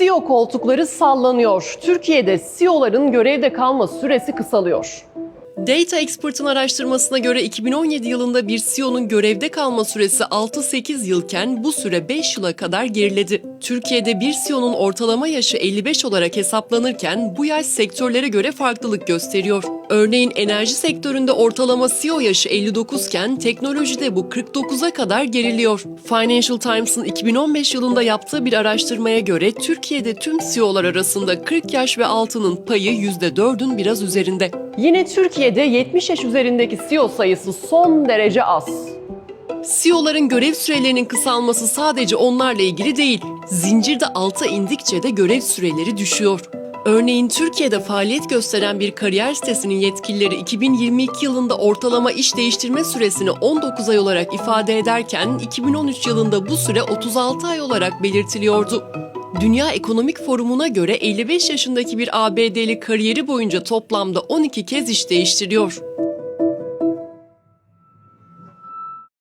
CEO koltukları sallanıyor. Türkiye'de CEO'ların görevde kalma süresi kısalıyor. Data Expert'ın araştırmasına göre 2017 yılında bir CEO'nun görevde kalma süresi 6-8 yılken bu süre 5 yıla kadar geriledi. Türkiye'de bir CEO'nun ortalama yaşı 55 olarak hesaplanırken bu yaş sektörlere göre farklılık gösteriyor. Örneğin enerji sektöründe ortalama CEO yaşı 59 iken teknolojide bu 49'a kadar geriliyor. Financial Times'ın 2015 yılında yaptığı bir araştırmaya göre Türkiye'de tüm CEO'lar arasında 40 yaş ve altının payı %4'ün biraz üzerinde. Yine Türkiye'de 70 yaş üzerindeki CEO sayısı son derece az. CEO'ların görev sürelerinin kısalması sadece onlarla ilgili değil. Zincirde alta indikçe de görev süreleri düşüyor. Örneğin Türkiye'de faaliyet gösteren bir kariyer sitesinin yetkilileri 2022 yılında ortalama iş değiştirme süresini 19 ay olarak ifade ederken 2013 yılında bu süre 36 ay olarak belirtiliyordu. Dünya Ekonomik Forumu'na göre 55 yaşındaki bir ABD'li kariyeri boyunca toplamda 12 kez iş değiştiriyor.